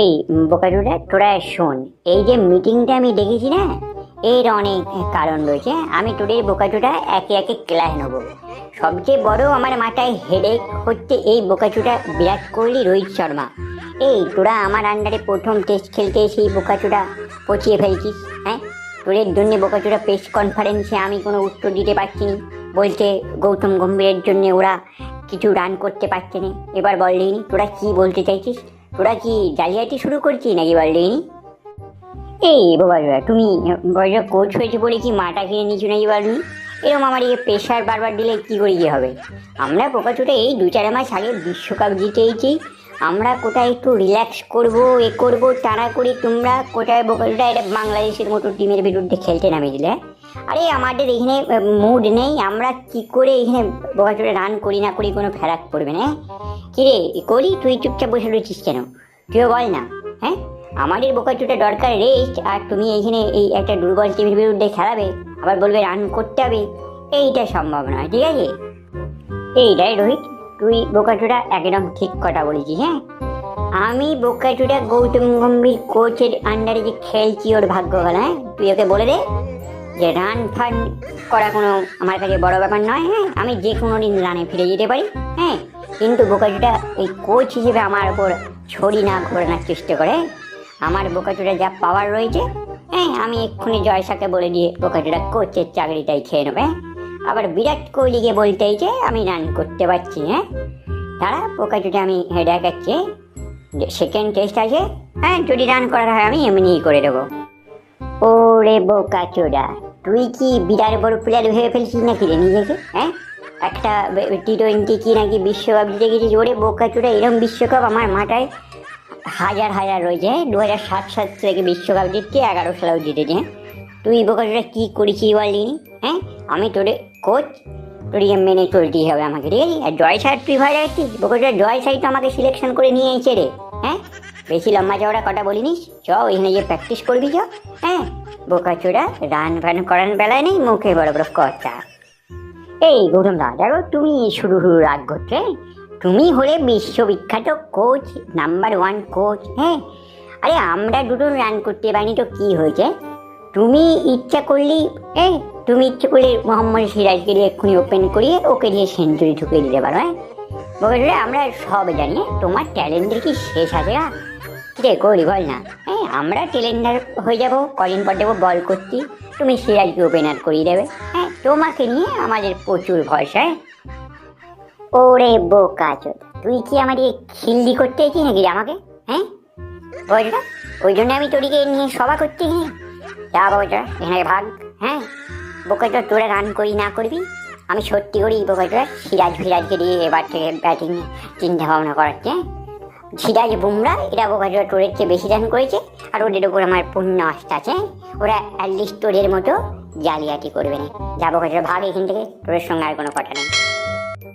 এই বোকাচোদা তোরা শোন, এই যে মিটিংটা আমি দেখেছি না, এর অনেক কারণ রয়েছে। আমি তোদের বোকাচুটা একে একে ক্লাস নেব। সবচেয়ে বড় আমার মাথায় হেডেক হচ্ছে এই বোকাচুটা বিরাট কোহলি, রোহিত শর্মা। এই, তোরা আমার আন্ডারে প্রথম টেস্ট খেলতে সেই বোকাচুটা পচিয়ে ফেলছিস হ্যাঁ? তোদের জন্য বোকাচুটা প্রেস কনফারেন্সে আমি কোনো উত্তর দিতে পারছি না। বলছে গৌতম গম্ভীরের জন্য ওরা কিছু রান করতে পারছে না। এবার বললি তোরা কি বলতে চাইছিস? তোরা কি জালিয়াতি শুরু করছিস নাকি বললি এই বাবা তুমি বয়স কোচ হয়েছে বলে কি মাটা কিনে নিচ্ছ নাকি বলনি? এরকম আমার এই প্রেশার বারবার দিলে কী করে কি হবে? আমরা পোকাচোটা এই দু চার মাস আগে বিশ্বকাপ জিতেইছি। আমরা কোথায় একটু রিল্যাক্স করব, এ করব তাড়া করে তোমরা কোথায় বোকাচোটা এটা বাংলাদেশের মতো টিমের বিরুদ্ধে খেলতে নামে দিলে আরে আমাদের এখানে মুড নেই। আমরা কি করে এখানে বোকাচোটা রান করি না করি, কোনো ফেরাক পড়বে না কিরে করি? তুই চুপচাপ বসে রয়েছিস কেন? তুইও বল না হ্যাঁ? আমাদের বোকাচোটা দরকার রেস্ট আর তুমি এইখানে এই একটা দুর্বল টিমের বিরুদ্ধে খেলাবে, আবার বলবে রান করতে হবে। এইটা সম্ভব নয়, ঠিক আছে? এইটাই রোহিত, তুই বোকাচোটা একদম ঠিক কথা বলেছিস হ্যাঁ? আমি বোকাচোটা গৌতম গম্ভীর কোচের আন্ডারে যে খেলছি ওর ভাগ্য হ্যাঁ? তুই ওকে বলে দে। যে রান ফান করা কোনো আমার কাছে বড় ব্যাপার নয় হ্যাঁ আমি যে কোনো দিন রানে ফিরে যেতে পারি হ্যাঁ কিন্তু বোকাচুটা এই কোচ হিসেবে আমার ওপর ছড়ি না ঘোরানোর চেষ্টা করে আমার বোকাচোটা যা পাওয়ার রয়েছে হ্যাঁ আমি এক্ষুনি জয়সাকে বলে দিয়ে বোকাচোটা কোচের চাকরিটাই খেয়ে নেবে আবার বিরাট কোহলিকে বলতেই যে আমি রান করতে পারছি হ্যাঁ তারা বোকাচোটা আমি হেডে দেখাচ্ছি সেকেন্ড টেস্ট আছে হ্যাঁ যদি রান করার হয় আমি এমনিই করে দেবো। ওরে বোকাচোদা তুই কি বিরাট বড় প্লেয়ার ভেবে ফেলছিস নাকি রে নিজেকে? হ্যাঁ? একটা টি টোয়েন্টি কি নাকি বিশ্বকাপ জিতে গেছিস ওরে বোকাচোদা এরকম বিশ্বকাপ আমার মাথায় হাজার হাজার রয়েছে হ্যাঁ? দু হাজার সাত সাত থেকে বিশ্বকাপ জিতছে, এগারো সালেও জিতেছে হ্যাঁ? তুই বোকাচোদা কী করেছিস বললি হ্যাঁ? আমি তোরে কোচ তোরকে মেনে চলতেই হবে আমাকে, ঠিক আছে? আর জয় সাহেব তুই ভয় রাখছিস বোকাচোদা জয় সাহেব তো আমাকে সিলেকশন করে নিয়ে এসেছে রে হ্যাঁ? বেশি লম্বা চওড়া কথা বলিনিস চ এখানে গিয়ে প্র্যাকটিস করবি চ হ্যাঁ? বোকাচোদা রান ফান করার বেলায় নেই, মুখে বড় বড় কথা এই, গৌতম দা, দেখো, তুমি শুরু শুরু রাগ করছে। তুমি হলে বিশ্ববিখ্যাত কোচ নাম্বার ওয়ান কোচ হ্যাঁ? আরে, আমরা দুটো রান করতে পারিনি তো কি হয়েছে? তুমি ইচ্ছা করলি এই তুমি ইচ্ছে করলে মোহাম্মদ সিরাজকে দিয়ে এক্ষুনি ওপেন করিয়ে ওকে দিয়ে সেঞ্চুরি ঢুকিয়ে দিতে পারো হ্যাঁ? বলছে আমরা সব জানি হ্যাঁ? তোমার ট্যালেন্টের কি শেষ আছে না রে করি বল না। হ্যাঁ আমরা ট্যালেন্টার হয়ে যাব, কদিন পর দেবো, বল করতে তুমি সিরাজকে ওপেনার করিয়ে দেবে। হ্যাঁ তোমাকে নিয়ে আমাদের প্রচুর ভরসা ওরে বোকা চোদ, তুই কি আমাকে খিল্লি করতে এসেছিস নাকি আমাকে? হ্যাঁ বলটা ওই জন্য আমি তোরিকে নিয়ে সভা করতে গিয়ে যা বলটা এখানে ভাগ হ্যাঁ বোকাটা তোরা রান করি না করবি। আমি সত্যি করি বোকাটা সিরাজ ফিরাজকে দিয়ে এবার থেকে ব্যাটিং চিন্তা ভাবনা করাচ্ছে? সিরাজ বুমরা, এরা বোকাটা টোরের চেয়ে বেশি রান করেছে, আর ওদের ওপর আমার পূর্ণ আস্থা আছে ওরা অ্যাটলিস্ট টোরের মতো জালিয়াতি করবে না। যা বোকাটা ভাবে এখান থেকে টোরের সঙ্গে আর কোনো কথা নেই।